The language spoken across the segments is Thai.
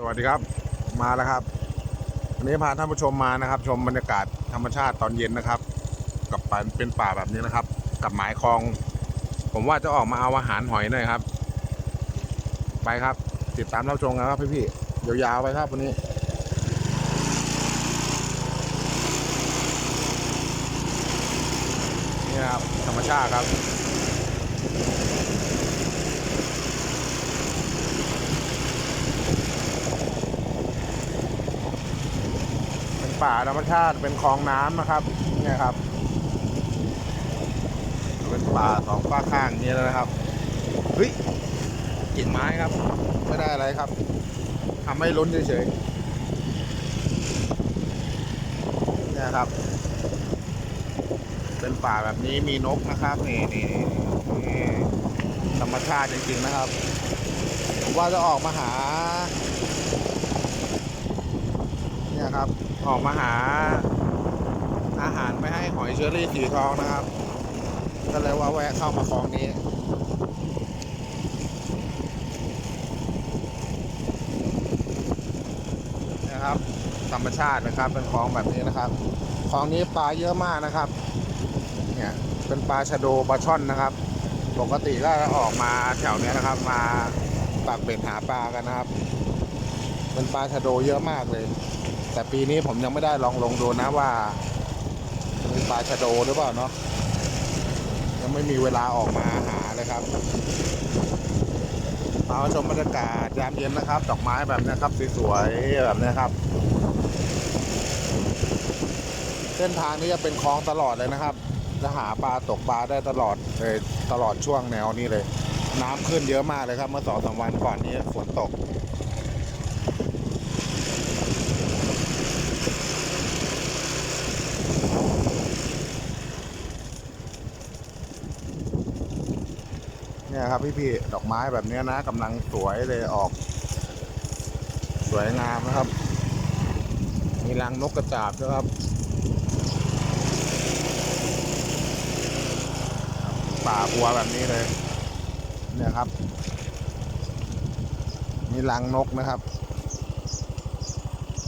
สวัสดีครับมาแล้วครับวันนี้พาท่านผู้ชมมานะครับ ชมบรรยากาศธรรมชาติตอนเย็นนะครับ กับป่าเป็นป่าแบบนี้นะครับ กับหมายคลอง ผมว่าจะออกมาเอาอาหารหอยหน่อยครับ ไปครับ ติดตามเรับชมกันครับพี่ๆยาวๆไปครับวันนี้นี่ครับธรรมชาติครับ เป่าธรรมชาติเป็นคลองน้ำนะครับเนี่ยครับ เป็นป่าสองฝ้าข้างนี้แล้วนะครับเฮ้ยกิ่งไม้ครับ ไม่ได้อะไรครับทำให้ล้นเฉยๆเนี่ยครับ เป็นป่าแบบนี้มีนกนะครับนี่นี่นี่ธรรมชาติจริงๆนะครับผมว่าจะออกมาหา เนี่ยครับ ออกมาหาอาหารไปให้หอยเชอรี่สีทองนะครับ ก็เลยว่าแวะเข้ามาคลองนี้ นะครับ ธรรมชาตินะครับ เป็นคลองแบบนี้นะครับคลองนี้ปลาเยอะมากนะครับ เนี่ยเป็นปลาชะโดปลาช่อนนะครับ ปกติก็ออกมาแถวเนี้ยนะครับ มาปักเบ็ดหาปลากันนะครับ เป็นปลาชะโดเยอะมากเลย แต่ปีนี้ผมยังไม่ได้ลองลงดูนะว่ามีปลาชะโดหรือเปล่าเนาะยังไม่มีเวลาออกมาหาเลยครับมาชมบรรยากาศยามเย็นนะครับ ดอกไม้แบบนี้ครับสวยๆแบบนี้ครับ เส้นทางนี้จะเป็นคลองตลอดเลยนะครับจะหาปลาตกปลาได้ตลอดเลยตลอดช่วงแนวนี้เลย น้ำขึ้นเยอะมากเลยครับ เมื่อสองสามวันก่อนนี้ฝนตก ครับพี่ๆดอกไม้แบบนี้นะกำลังสวยเลยออก สวยงามนะครับ มีรังนกกระจาบด้วยครับ ป่าบัวแบบนี้เลยเนี่ยครับ มีรังนกนะครับ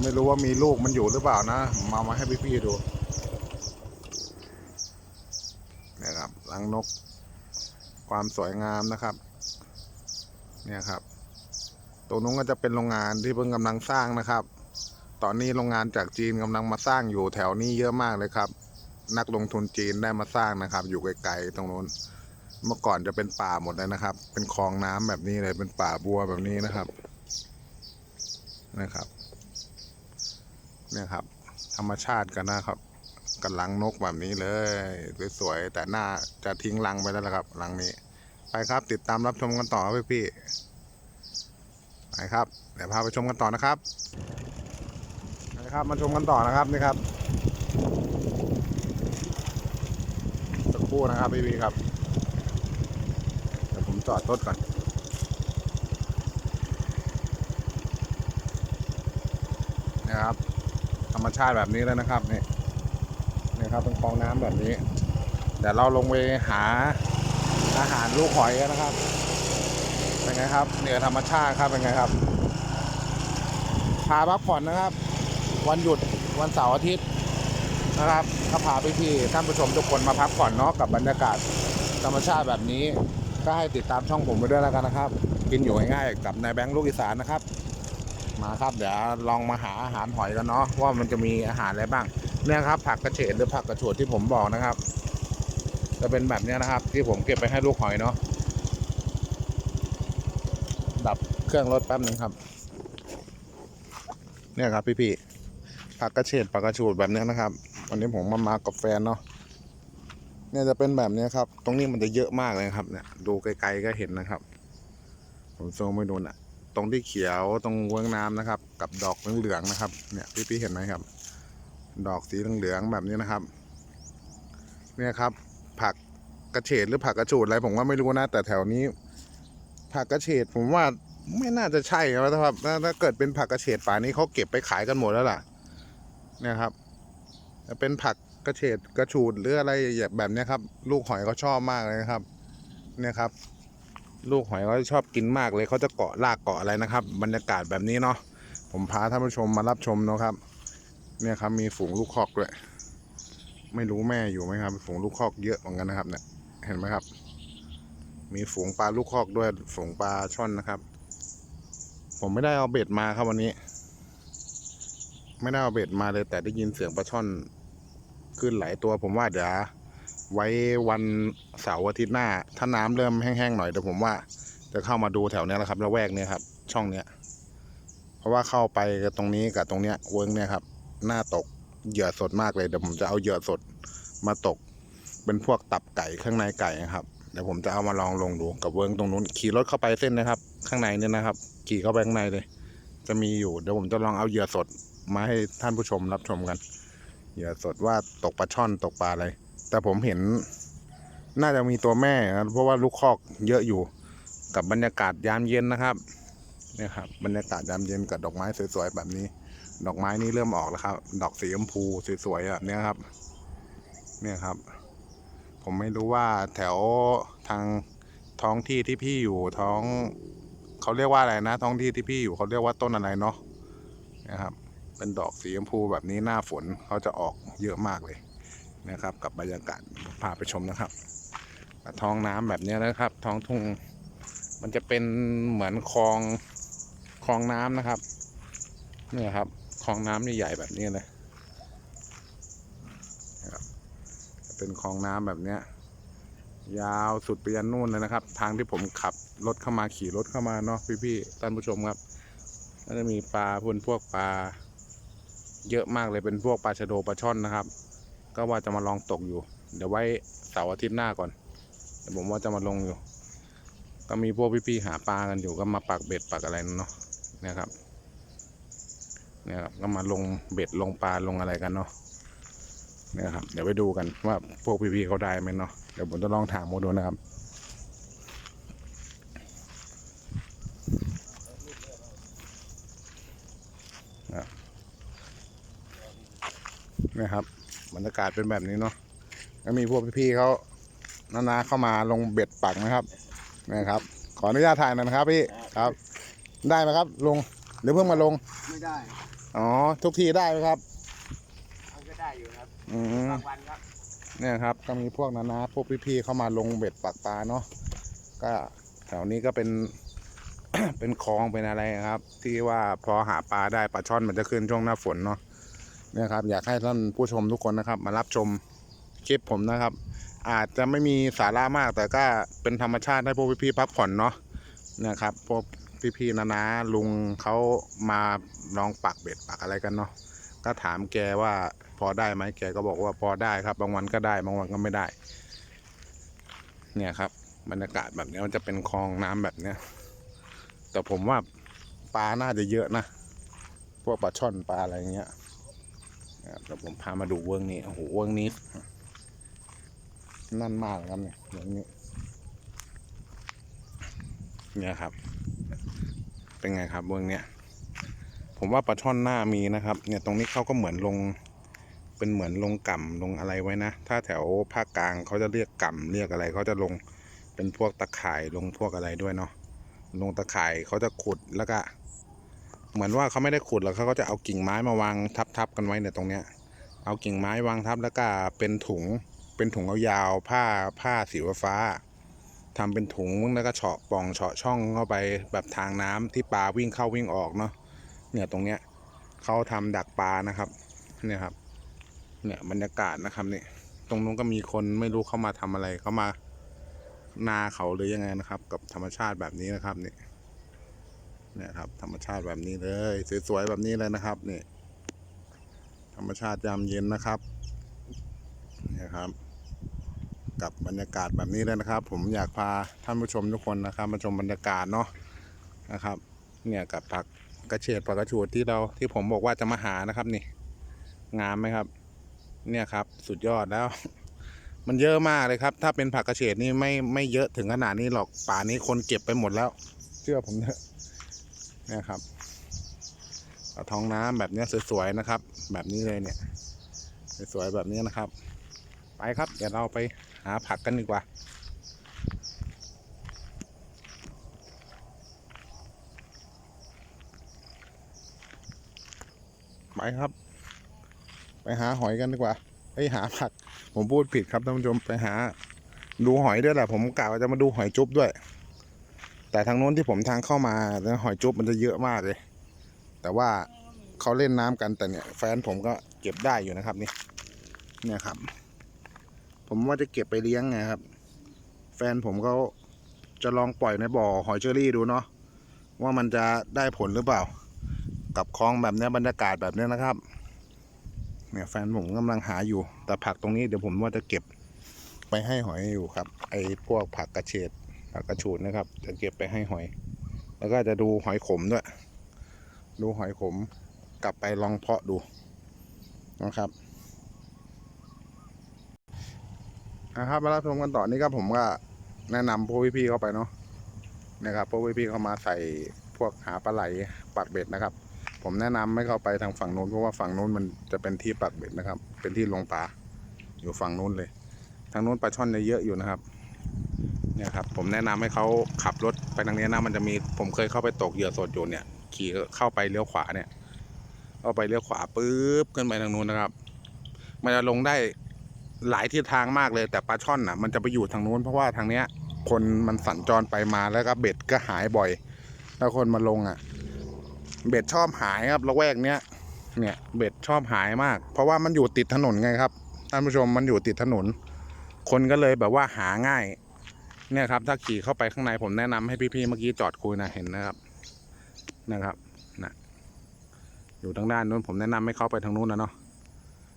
ไม่รู้ว่ามีลูกมันอยู่หรือเปล่านะ มามาให้พี่ๆดูนี่ยครับรังนก ความสวยงามนะครับ เนี่ยครับ ตรงนู้นก็จะเป็นโรงงานที่เพิ่งกำลังสร้างนะครับ ตอนนี้โรงงานจากจีนกำลังมาสร้างอยู่แถวนี้เยอะมากเลยครับ นักลงทุนจีนได้มาสร้างนะครับ อยู่ไกลๆตรงนู้น เมื่อก่อนจะเป็นป่าหมดเลยนะครับ เป็นคลองน้ำแบบนี้เลยเป็นป่าบัวแบบนี้นะครับ นะครับ เนี่ยครับ ธรรมชาติกันนะครับ กันลังนกแบบนี้เลย สวยๆแต่หน้าจะทิ้งรังไปแล้วละครับรังนี้ ไปครับติดตามรับชมกันต่อครับพี่ๆไปครับเดี๋ยวพาไปชมกันต่อนะครับไปครับมาชมกันต่อนะครับนี่ครับสักครู่นะครับพี่ๆครับเดี๋ยวผมจอดรถก่อนนะครับ ธรรมชาติแบบนี้เลยนะครับนี่ ครับ เป็นคลองน้ำแบบนี้ เดี๋ยวเราลงไปหาอาหารลูกหอยกันนะครับ เป็นไงครับเหนือธรรมชาติครับเป็นไงครับ พาพักผ่อนนะครับ วันหยุดวันเสาร์อาทิตย์นะครับก็พาไปที่ท่านผู้ชมทุกคนมาพักผ่อนเนาะกับบรรยากาศธรรมชาติแบบนี้ ก็ให้ติดตามช่องผมไปด้วยแล้วกันนะครับ กินอยู่ง่ายๆกับนายแบงค์ลูกอีสานนะครับ มาครับเดี๋ยวลองมาหาอาหารหอยกันเนาะว่ามันจะมีอาหารอะไรบ้าง เนี่ยครับ ผักกระเฉดหรือผักกระโฉดที่ผมบอกนะครับ จะเป็นแบบเนี้ยนะครับ ที่ผมเก็บไปให้ลูกหอยเนาะดับเครื่องรถแป๊บนึงครับ เนี่ยครับพี่ๆผักกระเฉดผักกระโฉดแบบเนี้ยนะครับ วันนี้ผมมามากับแฟนเนาะเนี่ยจะเป็นแบบเนี้ยครับ ตรงนี้มันจะเยอะมากเลยครับ เนี่ย ดูไกลๆก็เห็นนะครับ ผมซูมไปดูน่ะตรงที่เขียวตรงเวงน้ำนะครับ กับดอกเหลืองๆนะครับ เนี่ยพี่ๆเห็นไหมครับ ดอกสีเหลืองๆแบบนี้นะครับ เนี่ยครับ ผักกระเฉดหรือผักกระฉูดอะไรผมก็ไม่รู้นะ แต่แถวนี้ ผักกระเฉดผมว่าไม่น่าจะใช่นะครับถ้าเกิดเป็นผักกระเฉดป่านี้เขาเก็บไปขายกันหมดแล้วล่ะเนี่ยครับจะเป็นผักกระเฉดกระฉูดหรืออะไรแบบนี้ครับ ลูกหอยเขาชอบมากเลยนะครับ เนี่ยครับ ลูกหอยเขาชอบกินมากเลยเขาจะเกาะรากเกาะอะไรนะครับ บรรยากาศแบบนี้เนาะผมพาท่านผู้ชมมารับชมนะครับ เนี่ยครับมีฝูงลูกคอกด้วย ไม่รู้แม่อยู่ไหมครับ ฝูงลูกคอกเยอะเหมือนกันนะครับ เนี่ย เห็นไหมครับ มีฝูงปลาลูกคอกด้วย ฝูงปลาช่อนนะครับ ผมไม่ได้เอาเบ็ดมาครับวันนี้ ไม่ได้เอาเบ็ดมาเลย แต่ได้ยินเสียงปลาช่อนขึ้นหลายตัว ผมว่าเดี๋ยวไว้วันเสาร์อาทิตย์หน้า ถ้าน้ำเริ่มแห้งๆหน่อยเดี๋ยวผมว่า จะเข้ามาดูแถวเนี้ยแหละครับระแวกเนี้ยครับ ช่องเนี้ย เพราะว่าเข้าไปตรงนี้กับตรงเนี้ยเวิร์กเนี่ยครับ หน้าตก เหยื่อสดมากเลยเดี๋ยวผมจะเอาเหยื่อสดมาตก เป็นพวกตับไก่ข้างในไก่นะครับเดี๋ยวผมจะเอามาลองลงดูกับเวิร์กตรงนู้นขี่รถเข้าไปเส้นนะครับ ข้างในเนี่ยนะครับ ขี่เข้าไปข้างในเลย จะมีอยู่เดี๋ยวผมจะลองเอาเหยื่อสดมาให้ท่านผู้ชมรับชมกันเหยื่อสดว่าตกปลาช่อนตกปลาอะไรแต่ผมเห็นน่าจะมีตัวแม่นะเพราะว่าลูกคอกเยอะอยู่กับบรรยากาศยามเย็นนะครับเนี่ยครับบรรยากาศยามเย็นกับดอกไม้สวยๆแบบนี้ ดอกไม้นี่เริ่มออกแล้วครับ ดอกสีชมพูสวยๆแบบเนี้ยครับ เนี่ยครับ ผมไม่รู้ว่าแถวทางท้องที่ที่พี่อยู่ท้องเขาเรียกว่าอะไรนะ ท้องที่ที่พี่อยู่เขาเรียกว่าต้นอะไรเนาะนะครับ เป็นดอกสีชมพูแบบนี้หน้าฝนเขาจะออกเยอะมากเลยนะครับ กับบรรยากาศพาไปชมนะครับท้องน้ำแบบเนี้ยนะครับ ท้องทุ่งมันจะเป็นเหมือนคลองคลองน้ำนะครับ เนี่ยครับ คลองน้ำใหญ่ๆแบบนี้เลยนะครับเป็นคลองน้ำแบบเนี้ยยาวสุดไปยันนู่นเลยนะครับ ทางที่ผมขับรถเข้ามาขี่รถเข้ามาเนาะพี่ๆท่านผู้ชมครับก็จะมีปลาพวกพวกปลา เยอะมากเลยเป็นพวกปลาชะโดปลาช่อนนะครับ ก็ว่าจะมาลองตกอยู่ เดี๋ยวไว้เสาร์อาทิตย์หน้าก่อนเดี๋ยวผมว่าจะมาลงอยู่ ก็มีพวกพี่ๆหาปลากันอยู่ก็มาปักเบ็ดปักอะไรเนาะนี่ยครับ เนี่ยครับก็มาลงเบ็ดลงปลาลงอะไรกันเนาะเนี่ยครับเดี๋ยวไปดูกันว่าพวกพี่ๆเขาได้ไหมเนาะเดี๋ยวผมจะลองถามโมดูนะครับเนี่ยครับบรรยากาศเป็นแบบนี้เนาะก็มีพวกพี่ๆเขานาๆเข้ามาลงเบ็ดปักนะครับนะครับ ขออนุญาตถ่ายหน่อยนะครับพี่ครับ ได้ไหมครับลงหรือเพิ่งมาลงไม่ได้ อ๋อ ทุกทีได้ไหมครับ มันก็ได้อยู่ครับอืม บางวันครับเนี่ยครับก็มีพวกนานาพวกพี่ๆเข้ามาลงเบ็ดปักปลาเนาะก็แถวนี้ก็เป็น เป็นคลองเป็นอะไรครับ ที่ว่าพอหาปลาได้ปลาช่อนมันจะขึ้นช่วงหน้าฝนเนาะเนี่ยครับ อยากให้ท่านผู้ชมทุกคนนะครับ มารับชมคลิปผมนะครับ อาจจะไม่มีสาระมากแต่ก็เป็นธรรมชาติให้พวกพี่ๆพักผ่อนเนาะนะครับพวก พี่ๆนานาลุงเขามาลองปักเบ็ดปักอะไรกันเนาะก็ถามแกว่าพอได้ไหมแกก็บอกว่าพอได้ครับ บางวันก็ได้ บางวันก็ไม่ได้ เนี่ยครับบรรยากาศแบบนี้มันจะเป็นคลองน้ำแบบเนี้ยแต่ผมว่าปลาน่าจะเยอะนะพวกปลาช่อนปลาอะไรเงี้ยนะครับเดี๋ยวผมพามาดูเวิร์กนี้โอ้โหเวิร์กนี้นั่นมากครับเนี่ยอย่างนี้เนี่ยครับ เป็นไงครับเวิร์กเนี้ยผมว่าปลาช่อนหน้ามีนะครับ เนี่ยตรงนี้เขาก็เหมือนลง เป็นเหมือนลงก่ำลงอะไรไว้นะ ถ้าแถวภาคกลางเขาจะเรียกก่ำเรียกอะไรเขาจะลงเป็นพวกตะข่ายลงพวกอะไรด้วยเนาะลงตะข่ายเขาจะขุดแล้วก็ เหมือนว่าเขาไม่ได้ขุดหรอกเขาก็จะเอากิ่งไม้มาวางทับๆกันไว้เนี่ยตรงเนี้ย เอากิ่งไม้วางทับแล้วก็เป็นถุง เป็นถุงเอวยาวผ้าผ้าสีฟ้า ทำเป็นถุงแล้วก็เฉาะป่องเฉาะช่องเข้าไปแบบทางน้ำที่ปลาวิ่งเข้าวิ่งออกเนาะเนี่ยตรงเนี้ยเขาทำดักปลานะครับเนี่ยครับ เนี่ยบรรยากาศนะครับนี่ตรงนู้นก็มีคนไม่รู้เข้ามาทำอะไรเข้ามานาเขาหรือยังไงนะครับ กับธรรมชาติแบบนี้นะครับนี่เนี่ยครับ ธรรมชาติแบบนี้เลยสวยๆแบบนี้เลยนะครับนี่ธรรมชาติยามเย็นนะครับเนี่ยครับ กับบรรยากาศแบบนี้เลยนะครับ ผมอยากพาท่านผู้ชมทุกคนนะครับ มาชมบรรยากาศเนาะนะครับ เนี่ยกับผักกระเฉดผักกระชูดที่เราที่ผมบอกว่าจะมาหานะครับนี่ งามไหมครับ เนี่ยครับสุดยอดแล้ว มันเยอะมากเลยครับ ถ้าเป็นผักกระเฉดนี่ไม่ไม่เยอะถึงขนาดนี้หรอกป่านี้คนเก็บไปหมดแล้ว เชื่อผมเถอะเนี่ยครับเอาท้องน้ำแบบนี้สวยๆนะครับ แบบนี้เลยเนี่ย สวยๆแบบนี้นะครับ ไปครับ เดี๋ยวเราไป หาผักกันดีกว่า ไปครับ ไปหาหอยกันดีกว่าไปหาผัก ผมพูดผิดครับท่านผู้ชมไปหา ดูหอยด้วยแหละผมกะว่าจะมาดูหอยจุ๊บด้วย แต่ทางโน้นที่ผมทางเข้ามาหอยจุ๊บมันจะเยอะมากเลย แต่ว่าเขาเล่นน้ำกันแต่เนี่ย แฟนผมก็เก็บได้อยู่นะครับนี่เนี่ยครับ ผมว่าจะเก็บไปเลี้ยงไงครับ แฟนผมเขาจะลองปล่อยในบ่อหอยเชอรี่ดูเนาะว่ามันจะได้ผลหรือเปล่า กับคลองแบบนี้บรรยากาศแบบนี้นะครับ เนี่ยแฟนผมกำลังหาอยู่ แต่ผักตรงนี้เดี๋ยวผมว่าจะเก็บไปให้หอยอยู่ครับ ไอ้พวกผักกระเฉดผักกระฉูดนะครับ จะเก็บไปให้หอย แล้วก็จะดูหอยขมด้วย ดูหอยขมกลับไปลองเพาะดูนะครับ นะครับมารับชมกันต่อนี่ก็ผมก็แนะนำพวกพี่ๆเข้าไปเนาะนะครับพวกพี่ๆเข้ามาใส่พวกหาปลาไหลปักเบ็ดนะครับ ผมแนะนำไม่เข้าไปทางฝั่งนู้นเพราะว่าฝั่งนู้นมันจะเป็นที่ปักเบ็ดนะครับ เป็นที่ลงปลาอยู่ฝั่งนู้นเลย ทางนู้นปลาช่อนเนี่ยเยอะอยู่นะครับเนี่ยครับ ผมแนะนำให้เขาขับรถไปทางนี้นะมันจะมีผมเคยเข้าไปตกเหยื่อสดอยู่เนี่ย ขี่เข้าไปเลี้ยวขวาเนี่ยเข้าไปเลี้ยวขวาปุ๊บขึ้นไปทางนู้นนะครับ มันจะลงได้ หลายทิศทางมากเลยแต่ปลาช่อนอะ มันจะไปอยู่ทางนู้นเพราะว่าทางเนี้ย คนมันสัญจรไปมาแล้วก็เบ็ดก็หายบ่อย แล้วคนมาลงอะ เบ็ดชอบหายครับละแวกเนี้ยเนี่ยเบ็ดชอบหายมาก เพราะว่ามันอยู่ติดถนนไงครับท่านผู้ชมมันอยู่ติดถนน คนก็เลยแบบว่าหาง่าย เนี่ยครับ ถ้าขี่เข้าไปข้างในผมแนะนำให้พี่ๆเมื่อกี้จอดคุยนะเห็นนะครับนะครับนะอยู่ทางด้านนู้นผมแนะนำให้เข้าไปทางนู้นนะเนาะ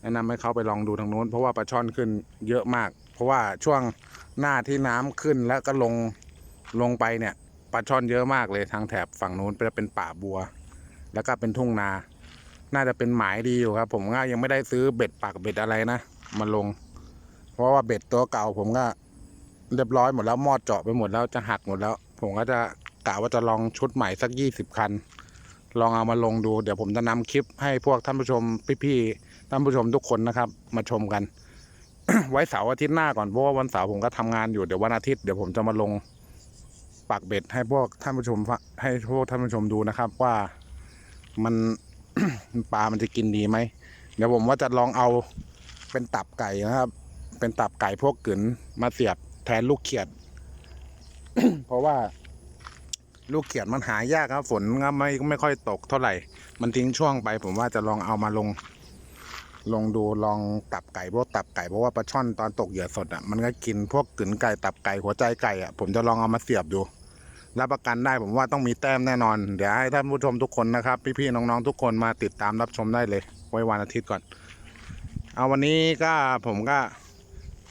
แนะนำให้เขาไปลองดูทางนู้น เพราะว่าปลาช่อนขึ้นเยอะมาก เพราะว่าช่วงหน้าที่น้ำขึ้นแล้วก็ลงลงไปเนี่ยปลาช่อนเยอะมากเลยทางแถบฝั่งนู้นจะเป็นป่าบัว แล้วก็เป็นทุ่งนา น่าจะเป็นหมายดีอยู่ครับ ผมก็ยังไม่ได้ซื้อเบ็ดปักเบ็ดอะไรนะมาลง เพราะว่าเบ็ดตัวเก่า ผมก็เรียบร้อยหมดแล้วมอดเจาะไปหมดแล้วจะหักหมดแล้ว ผมก็จะกะว่าจะลองชุดใหม่สักยี่สิบคัน ลองเอามาลงดู เดี๋ยวผมจะนำคลิปให้พวกท่านผู้ชมพี่ๆ ท่านผู้ชมทุกคนนะครับ มาชมกัน ไว้เสาร์อาทิตย์หน้าก่อนเพราะว่าวันเสาร์ผมก็ทำงานอยู่เดี๋ยววันอาทิตย์เดี๋ยวผมจะมาลงปักเบ็ดให้พวกท่านผู้ชมให้พวกท่านผู้ชมดูนะครับ ว่ามันปลามันจะกินดีไหมเดี๋ยวผมว่าจะลองเอาเป็นตับไก่นะครับ เป็นตับไก่พวกกึ๋นมาเสียบแทนลูกเขียด เพราะว่าลูกเขียดมันหายากครับฝนก็ไม่ไม่ค่อยตกเท่าไหร่ มันทิ้งช่วงไป ผมว่าจะลองเอามาลง ลองดูลองตับไก่พวกตับไก่เพราะว่าปลาช่อนตอนตกเหยื่อสดอะมันก็กินพวกกึ๋นไก่ตับไก่หัวใจไก่อะผมจะลองเอามาเสียบดูรับประกันได้ผมว่าต้องมีแต้มแน่นอน เดี๋ยวให้ท่านผู้ชมทุกคนนะครับ พี่ๆน้องๆทุกคนมาติดตามรับชมได้เลย ไว้วันอาทิตย์ก่อน เอาวันนี้ก็ผมก็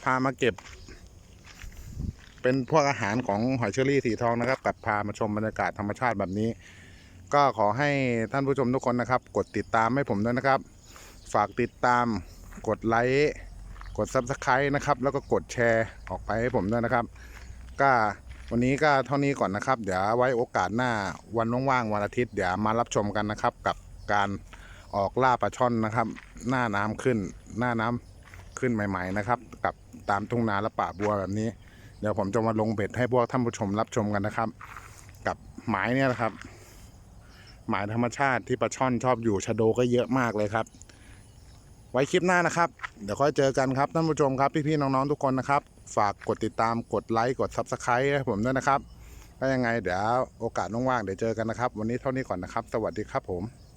พามาเก็บ เป็นพวกอาหารของหอยเชอรี่สีทองนะครับ กับพามาชมบรรยากาศธรรมชาติแบบนี้ ก็ขอให้ท่านผู้ชมทุกคนนะครับ กดติดตามให้ผมด้วยนะครับ ฝากติดตามกดไลค์กด Subscribe นะครับ แล้วก็กดแชร์ออกไปให้ผมด้วยนะครับ ก็วันนี้ก็เท่านี้ก่อนนะครับ เดี๋ยวไว้โอกาสหน้าวันว่างๆวันอาทิตย์ เดี๋ยวมารับชมกันนะครับ กับการออกล่าปลาช่อนนะครับ หน้าน้ำขึ้น หน้าน้ำขึ้นใหม่ ๆนะครับ กับตามทุ่งนาและป่าบัวแบบนี้ เดี๋ยวผมจะมาลงเบ็ดให้พวกท่านผู้ชมรับชมกันนะครับ กับหมายเนี่ยนะครับ หมายธรรมชาติที่ปลาช่อนชอบอยู่ชะโดก็เยอะมากเลยครับ ไว้คลิปหน้านะครับ เดี๋ยวค่อยเจอกันครับท่านผู้ชมครับพี่ๆน้องๆทุกคนนะครับ ฝากกดติดตามกดไลค์กด Subscribe ให้ผมด้วยนะครับถ้ายังไงเดี๋ยวโอกาสว่างๆเดี๋ยวเจอกันนะครับ วันนี้เท่านี้ก่อนนะครับ สวัสดีครับผม